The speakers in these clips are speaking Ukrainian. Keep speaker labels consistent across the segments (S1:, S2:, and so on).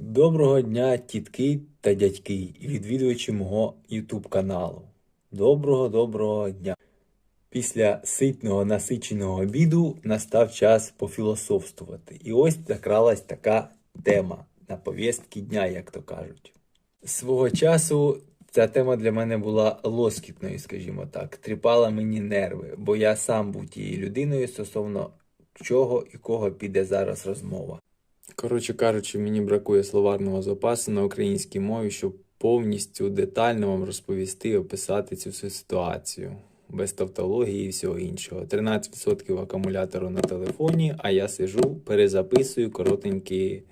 S1: Доброго дня, тітки та дядьки і відвідувачі мого YouTube каналу. Доброго доброго дня. Після ситного насиченого обіду настав час пофілософствувати. І ось закралась така тема на повістки дня, як то кажуть. Свого часу ця тема для мене була лоскітною, скажімо так, тріпала мені нерви, бо я сам був тією людиною стосовно чого і кого піде зараз розмова. Коротше кажучи, мені бракує словарного запасу на українській мові, щоб повністю детально вам розповісти і описати цю всю ситуацію. Без тавтології і всього іншого. 13% акумулятору на телефоні, а я сижу, перезаписую коротенькі,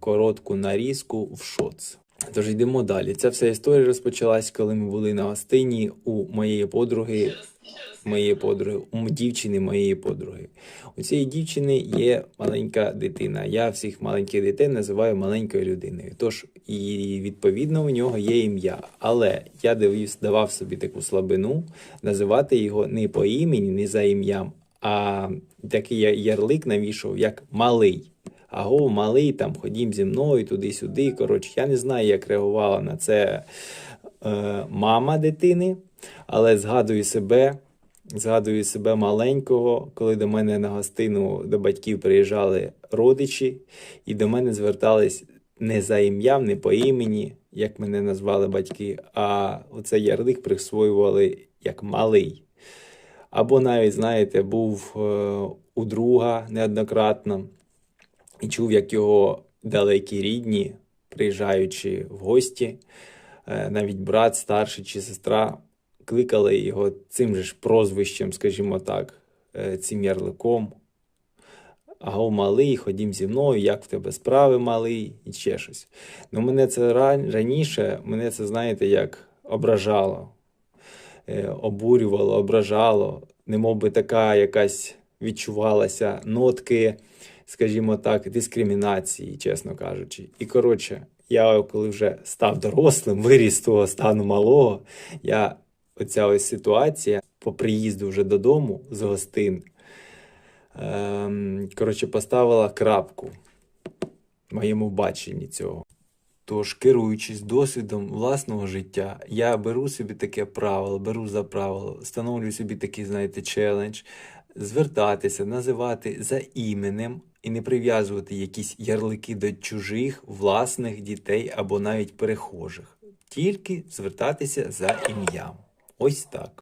S1: коротку нарізку в шоц. Тож йдемо далі. Ця вся історія розпочалась, коли ми були на гостині у моєї подруги, моєї подруги, у дівчини моєї подруги. У цієї дівчини є маленька дитина. Я всіх маленьких дітей називаю маленькою людиною. Тож і відповідно у нього є ім'я. Але я дивився, давав собі таку слабину називати його не по імені, не за ім'ям, а такий ярлик навішав, як малий. Аго, малий, там ходім зі мною туди-сюди. Коротше, я не знаю, як реагувала на це е, мама дитини, але згадую себе, згадую себе маленького, коли до мене на гостину до батьків приїжджали родичі, і до мене звертались не за ім'ям, не по імені, як мене назвали батьки, а оцей ярлик присвоювали як малий. Або навіть, знаєте, був е, у друга неоднократно і чув, як його далекі рідні, приїжджаючи в гості, е, навіть брат, старший чи сестра, кликали його цим же ж прозвищем, скажімо так, е, цим ярликом. Аго, малий, ходім зі мною, як в тебе справи малий, і ще щось. Ну, мене це раніше, мене це, знаєте, як ображало, е, обурювало, ображало, немов би така якась відчувалася нотки, скажімо так, дискримінації, чесно кажучи. І коротше, я коли вже став дорослим, виріс з того стану малого, я оця ось ситуація по приїзду вже додому з гостин. Ем, коротше, поставила крапку в моєму баченні цього. Тож, керуючись досвідом власного життя, я беру собі таке правило, беру за правило, встановлюю собі такий, знаєте, челендж, звертатися, називати за іменем і не прив'язувати якісь ярлики до чужих, власних дітей або навіть перехожих. Тільки звертатися за ім'ям. Ось так.